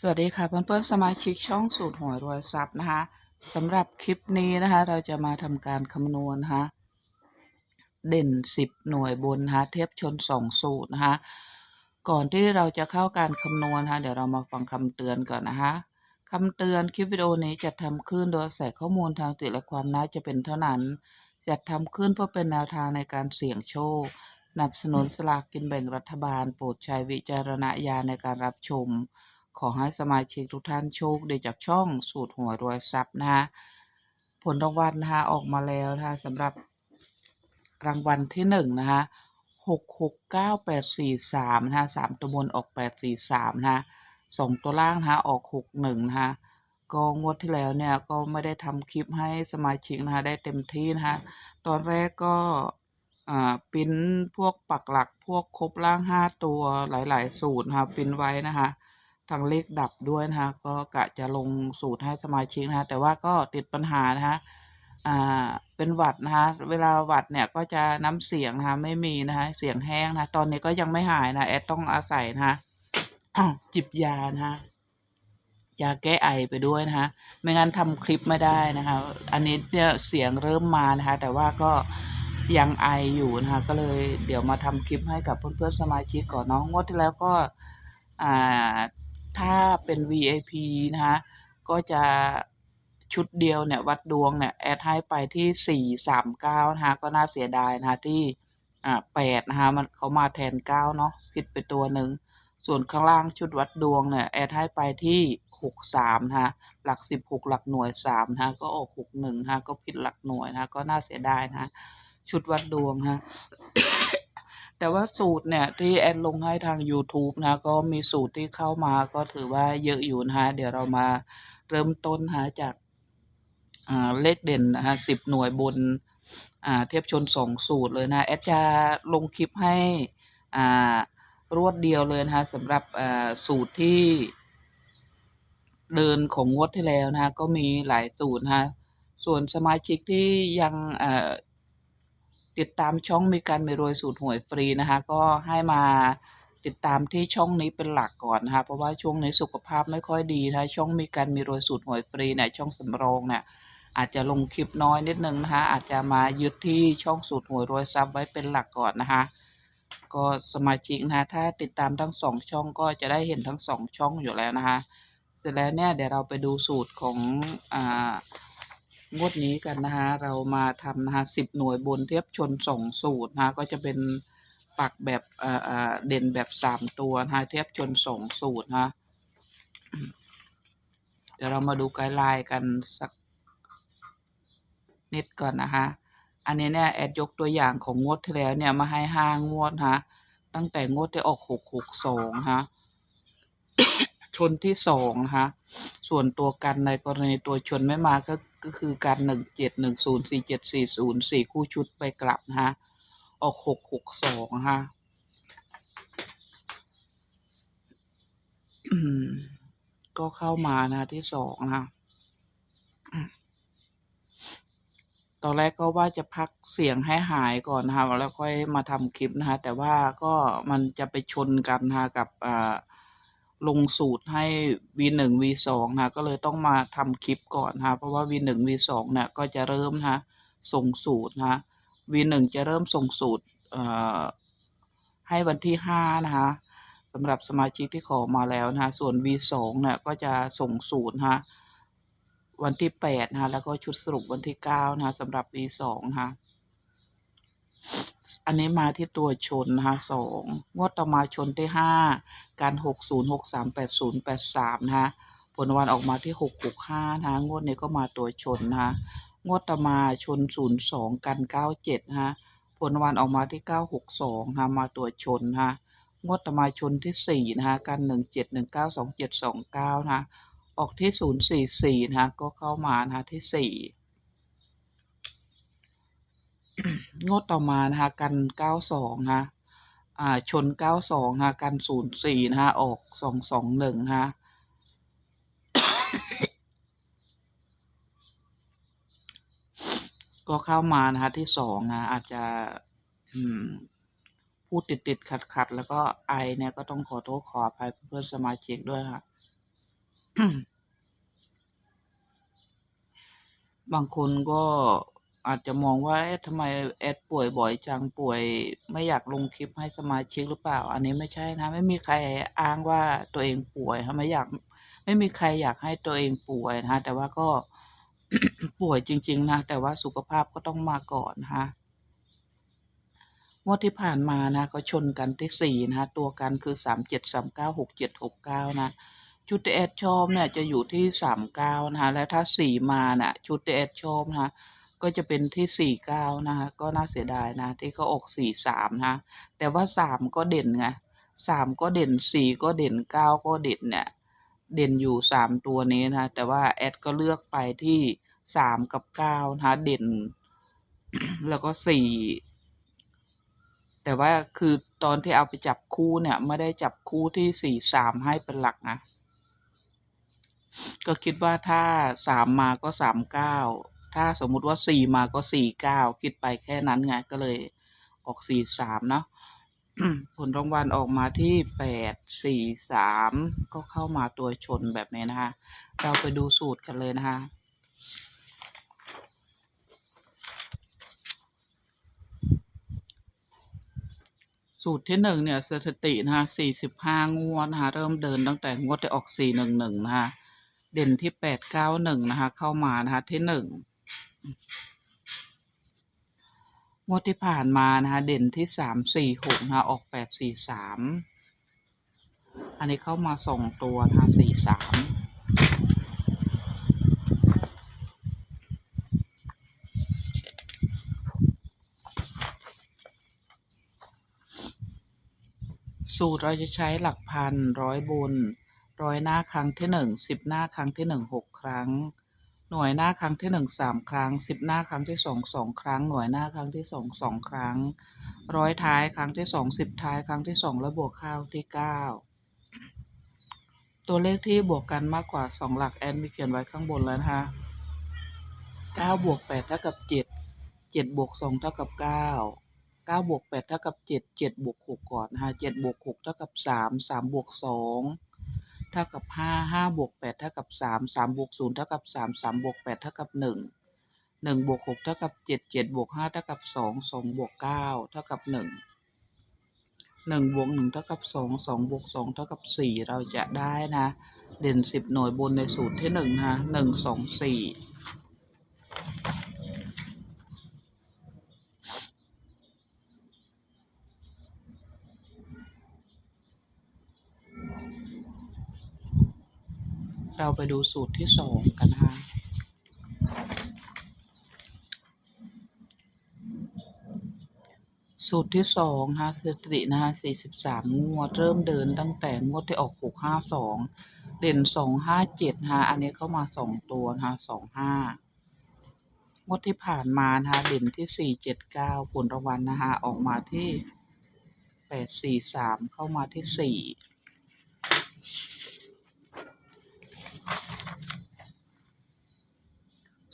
สวัสดีค่ะเพื่อนๆสมาชิกช่องสูตรหวยรวยทรัพย์นะคะสำหรับคลิปนี้นะคะ เราจะมาทำการคำนวณนะคะเด่น 10 หน่วยบนนะคะเทียบชน 2 สูตรนะคะก่อนที่เราจะเข้าการคำนวณนะคะเดี๋ยวเรามาฟังคำเตือนก่อนนะคะคำเตือนคลิปวิดีโอนี้จะทำขึ้นโดยใส่ข้อมูลทางติและความน่าจะเป็นเท่านั้นจัดทำขึ้นเพื่อเป็นแนวทางในการเสี่ยงโชคนับสนุนสลากกินแบ่งรัฐบาล โปรดใช้วิจารณญาณในการรับชม ขอให้สมาชิกทุกท่านโชคดีจากช่องสูตรหัวรวยทรัพย์นะคะผลรางวัลนะคะออกมาแล้วนะคะสำหรับรางวัลที่หนึ่งนะคะหกหกเก้าแปดสี่สามนะคะสามตัวบนออกแปดสี่สามนะคะสองตัวล่างนะคะออกหกหนึ่งนะคะก็งวดที่แล้วเนี่ยก็ไม่ได้ทำคลิปให้สมาชิกนะคะได้เต็มที่นะคะตอนแรกก็อ่าปิ้นพวกปักหลักพวกครบล่างห้าตัวหลาย ๆ สูตรนะคะปิ้นไว้นะคะ ทางเลขดับด้วยนะคะก็กะจะลงสูตรให้สมาชิกนะคะแต่ว่าก็ติดปัญหานะคะอ่าเป็นหวัดนะคะเวลาหวัดเนี่ยก็จะน้ำเสียงนะคะไม่มีนะคะเสียงแห้งนะตอนนี้ก็ยังไม่หายนะแอดต้องอาศัยนะคะจิบยานะคะยาแก้ไอไปด้วยนะคะไม่งั้นทำคลิปไม่ได้นะคะอันนี้เนี่ยเสียงเริ่มมานะคะแต่ว่าก็ยังไออยู่นะคะก็เลยเดี๋ยวมาทำคลิปให้กับเพื่อนๆสมาชิกก่อนเนาะงวดที่แล้วก็อ่า ถ้าเป็น VIP นะคะก็จะชุดเดียวเนี่ยวัดดวงเนี่ยแอดให้ไปที่ 439นะคะก็น่าเสียดายนะคะที่อ่า8นะคะมันเขามาแทน 9 เนาะผิดไปตัวหนึ่ง ส่วนข้างล่างชุดวัดดวงเนี่ยแอดให้ไปที่ 63นะคะหลัก 16 หลักหน่วย3นะคะก็ออก 61นะคะก็ผิดหลักหน่วยนะคะก็น่าเสียดายนะคะชุดวัดดวงนะคะ แต่ว่าสูตรเนี่ยที่แอดลงให้ทาง YouTube นะ ก็มีสูตรที่เข้ามาก็ถือว่าเยอะอยู่นะคะเดี๋ยวเรามาเริ่มต้นนะคะจากเลขเด่นนะคะสิบหน่วยบนเทียบชนสองสูตรเลยนะ แอดจะลงคลิปให้รวดเดียวเลยนะคะสำหรับสูตรที่เดินของงวดที่แล้วนะคะก็มีหลายสูตรนะคะส่วนสมาชิกที่ยังอ ติดตามช่องมีการไม่รวยสูตรหวยฟรีนะคะ ก็ให้มาติดตามที่ช่องนี้เป็นหลักก่อนนะคะเพราะว่าช่วงนี้สุขภาพไม่ค่อยดีนะช่องมีการมีรวยสูตรหวยฟรีเนี่ยช่องสำรองเนี่ยอาจจะลงคลิปน้อยนิดนึงนะคะอาจจะมายึดที่ช่องสูตรหวยรวยซับไว้เป็นหลักก่อนนะคะก็สมาชิกนะคะถ้าติดตามทั้งสองช่องก็จะได้เห็นทั้งสองช่องอยู่แล้วนะคะเสร็จแล้วเนี่ยเดี๋ยวเราไปดูสูตรของอ่า งวดนี้กันนะคะเรามาทำนะคะสิบหน่วยบนเทียบชนสองสูตรนะคะก็จะเป็นปักแบบเอ่อเอ่อเด่นแบบสามตัวนะะเทียบชนสองสูตรนะคะเดี๋ยวเรามาดูไกด์ไลน์กันสักนิดก่อนนะคะอันนี้เนี่ยแอดยกตัวอย่างของงวดที่แล้วเนี่ยมาให้ห้างวดนะคะตั้งแต่งวดที่ออกหกหกสองนะคะ ชนที่สองนะคะส่วนตัวกันในกรณีตัวชนไม่มาก็ก็คือการหนึ่งเจ็ดหนึ่งศูนย์สี่เจ็ดสี่ศูนย์สี่คู่ชุดไปกลับนะคะออกหกหกสองนะคะก็เข้ามานะคะที่สองนะคะตอนแรกก็ว่าจะพักเสียงให้หายก่อนนะคะแล้วค่อยมาทำคลิปนะคะแต่ว่าก็มันจะไปชนกันนะคะกับอ่า ลงสูตรให้ V1 V2 นะก็เลยต้องมาทำคลิปก่อนนะคะเพราะว่า V1 V2 เนี่ยก็จะเริ่มนะส่งสูตรนะ V1 จะเริ่มส่งสูตรให้วันที่ห้านะคะสำหรับสมาชิกที่ขอมาแล้วนะคะส่วน V2 เนี่ยก็จะส่งสูตรนะวันที่แปดนะคะแล้วก็ชุดสรุปวันที่เก้านะสำหรับ V2 นะคะ อันนี้มาที่ตัวชนนะคะสองงวดต่อมาชนที่ห้าการหกศูนย์หกสามแปดศูนย์แปดสามนะคะผลวัลออกมาที่หกหกห้านะคะงวดนี้ก็มาตัวชนนะคะงวดต่อมาชนศูนย์สองกันเก้าเจ็ดนะคะผลวัลออกมาที่เก้าหกสองนะคะมาตัวชนนะคะงวดต่อมาชนที่สี่นะคะกันหนึ่งเจ็ดหนึ่งเก้าสองเจ็ดสองเก้านะคะออกที่ศูนย์สี่สี่นะคะก็เข้ามานะคะที่สี่ งวดต่อมานะคะกันเก้าสองนะคะอ่าชนเก้าสองนะคะกันศูนย์สี่นะคะออกสองสองหนึ่งนะคะก็เข้ามานะคะที่สองนะอาจจะพูดติดติดขัดขัดๆแล้วก็ไอเนี่ยก็ต้องขอโทษขออภัยเพื่อนสมาชิกด้วยค่ะ บางคนก็ อาจจะมองว่าเอ๊ะทำไมแอดป่วยบ่อยจังป่วยไม่อยากลงคลิปให้สมาชิกหรือเปล่า อันนี้ไม่ใช่นะ ไม่มีใครอ้างว่าตัวเองป่วยค่ะไม่อยากไม่มีใครอยากให้ตัวเองป่วยนะคะแต่ว่าก็ป่วยจริง ๆ นะ แต่ว่าสุขภาพก็ต้องมาก่อนนะคะงวดที่ผ่านมานะก็ชนกันที่สี่นะคะตัวกันคือสามเจ็ดสามเก้าหกเจ็ดหกเก้านะชุดที่แอดชอบเนี่ยจะอยู่ที่สามเก้านะแล้วถ้าสี่มาน่ะชุดที่แอดชอบนะคะ ก็จะเป็นที่สี่เก้านะคะ ก็น่าเสียดายนะ ที่เขาออกสี่สามนะ แต่ว่าสามก็เด่นไงสามก็เด่นสี่ก็เด่นเก้าก็เด่นเนี่ย เด่นอยู่สามตัวนี้นะ แต่ว่าแอดก็เลือกไปที่สามกับเก้านะคะ เด่น แล้วก็สี่แต่ว่าคือตอนที่เอาไปจับคู่เนี่ยไม่ได้จับคู่ที่สี่สามให้เป็นหลักนะ ก็คิดว่าถ้าสามมาก็สามเก้า ถ้าสมมุติว่าสี่มาก็สี่เก้าคิดไปแค่นั้นไง ก็เลยออกสี่สามเนาะผลรางวัลออกมาที่แปดสี่สามก็เข้ามาตัวชนแบบนี้นะคะ เราไปดูสูตรกันเลยนะคะสูตรที่หนึ่งเนี่ยสถิตินะคะสี่สิบห้างวดนะคะเริ่มเดินตั้งแต่งวดที่ออกสี่หนึ่งหนึ่งนะคะเด่นที่แปดเก้าหนึ่งนะคะเข้ามานะคะที่หนึ่ง งวดที่ผ่านมานะคะเด่นที่สามสี่หกนะคะออกแปดสี่สามอันนี้เข้ามาสองตัวนะคะสี่สามสูตรเราจะใช้หลักพันร้อยบน ร้อยหน้าครั้งที่หนึ่งสิบหน้าครั้งที่หนึ่งหกครั้ง หน่วยหน้าครั้งที่หนึ่งสามครั้งสิบหน้าครั้งที่สองสองครั้ง หน่วยหน้าครั้งที่สองสองครั้ง ร้อยท้ายครั้งที่สองสิบท้ายครั้งที่สองแล้วบวกข้าวที่เก้าตัวเลขที่บวกกันมากกว่าสองหลักแอนมีเขียนไว้ข้างบนแล้วนะคะเก้าบวกแปดเท่ากับเจ็ดเจ็ดบวกสองเท่ากับเก้าเก้าบวกแปดเท่ากับเจ็ดเจ็ดบวกหกก่อนนะคะเจ็ดบวกหกเท่ากับสามสามบวกสอง เท่ากับห้าห้าบวกแปดเท่ากับสามสามบวกศูนย์เท่ากับสามสามบวกแปดเท่ากับหนึ่งหนึ่งบวกหกเท่ากับเจ็ดเจ็ดบวกห้าเท่ากับสองสองบวกเก้าเท่ากับหนึ่งหนึ่งบวกหนึ่งเท่ากับสองสองบวกสองเท่ากับสี่เราจะได้นะ เด่นสิบหน่วยบนในสูตรที่หนึ่งนะหนึ่งสองสี่ เราไปดูสูตรที่สองกันนะคะสูตรที่สองนะคะสถิตินะคะสี่สิบสามงวด เริ่มเดินตั้งแต่งวดที่ออกหกห้าสองเด่นสองห้าเจ็ดนะคะอันนี้เข้ามาสองตัวนะคะสองห้างวดที่ผ่านมานะคะเด่นที่สี่เจ็ดเก้าผลรางวัลนะคะออกมาที่แปดสี่สามเข้ามาที่สี่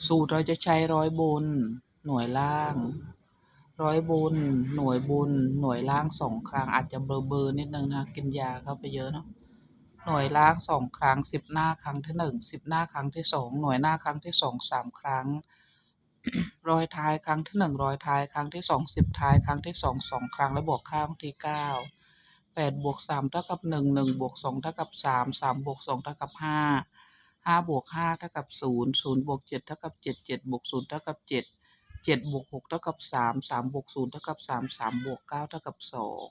สูตรเราจะใช้ร้อยบน หน่วยล่าง ร้อยบน หน่วยบน หน่วยล่างสองครั้ง อาจจะเบอร์เบอร์นิดนึงนะกินยาเข้าไปเยอะเนาะหน่วยล่างสองครั้งสิบหน้าครั้งที่หนึ่งสิบหน้าครั้งที่สองหน่วยหน้าครั้งที่สองสามครั้งร้อยท้ายครั้งที่หนึ่งร้อยท้ายครั้งที่สองสิบท้ายครั้งที่สองสองครั้งแล้วบวกข้างที่เก้าแปดบวกสามเท่ากับหนึ่งหนึ่งบวกสองเท่ากับสามสามบวกสองเท่ากับห้า ห้าบวกห้าเท่ากับศูนย์ศูนย์บวกเจ็ดเท่ากับเจ็ดเจ็ดบวกศูนย์เท่ากับเจ็ดเจ็ดบวกหกเท่ากับสามสามบวกศูนย์เท่ากับสามสามบวกเก้าเท่ากับสอง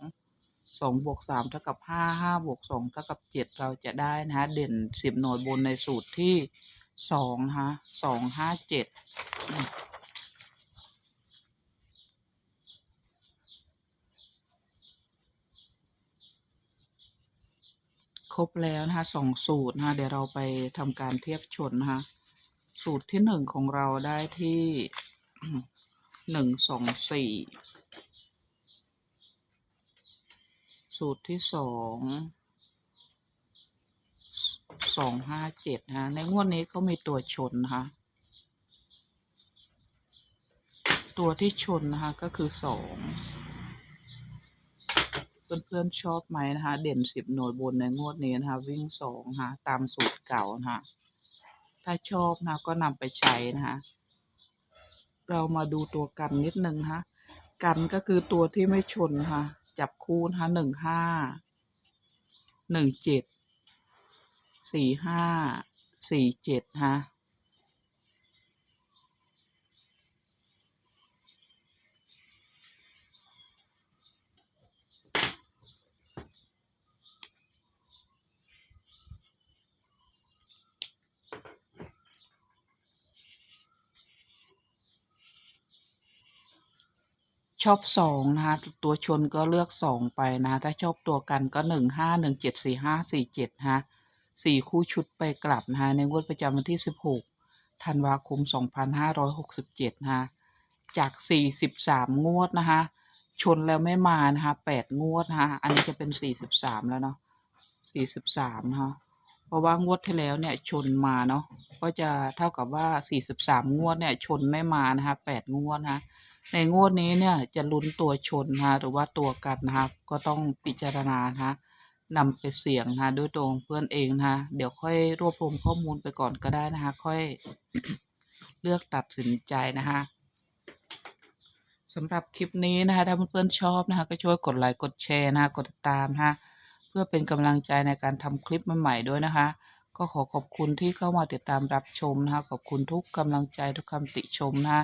สองบวกสามเท่ากับห้าห้าบวกสองเท่ากับเจ็ดเราจะได้นะฮะเด่นสิบหน่วยบนในสูตรที่สองฮะสองห้าเจ็ด รบแล้วนะคะสองสูตรนะคะเดี๋ยวเราไปทำการเทียบชนนะคะสูตรที่หนึ่งของเราได้ที่หนึ่งสองสี่สูตรที่สองสองห้าเจ็ดนะในงวดนี้เขามีตัวชนนะคะตัวที่ชนนะคะก็คือสอง เพื่อนๆชอบไหมนะคะ เด่นสิบหน่วยบนในงวดนี้นะคะ วิ่งสองนะคะตามสูตรเก่านะคะถ้าชอบนะก็นำไปใช้นะคะ เรามาดูตัวกันนิดนึงนะคะกันก็คือตัวที่ไม่ชนค่ะ จับคู่นะคะหนึ่งห้าหนึ่งเจ็ดสี่ห้าสี่เจ็ดฮะ ชอบสองนะคะตัวชนก็เลือกสองไปนะ ถ้าชอบตัวกันก็หนึ่งห้าหนึ่งเจ็ดสี่ห้าสี่เจ็ดฮะสี่คู่ชุดไปกลับนะคะในงวดประจำวันที่สิบหกธันวาคมสองพันห้าร้อยหกสิบเจ็ดฮะจากสี่สิบสามงวดนะคะชนแล้วไม่มานะคะแปดงวดนะคะอันนี้จะเป็นสี่สิบสามแล้วเนาะสี่สิบสามนะคะเพราะว่างวดที่แล้วเนี่ยชนมาเนาะก็จะเท่ากับว่าสี่สิบสามงวดเนี่ยชนไม่มานะคะแปดงวดนะคะ ในงวดนี้เนี่ยจะลุ้นตัวชนนะหรือว่าตัวกันนะคะก็ต้องพิจารณานะนำไปเสี่ยงนะด้วยตัวของเพื่อนเองนะคะเดี๋ยวค่อยรวบรวมข้อมูลไปก่อนก็ได้นะคะค่อยเลือกตัดสินใจนะคะสำหรับคลิปนี้นะคะถ้าเพื่อนๆชอบนะคะก็ช่วยกดไลค์กดแชร์นะคะกดติดตามนะคะเพื่อเป็นกำลังใจในการทำคลิปใหม่ๆด้วยนะคะ ก็ขอขอบคุณที่เข้ามาติดตามรับชมนะคะขอบคุณทุกกำลังใจทุกคำติชมนะคะ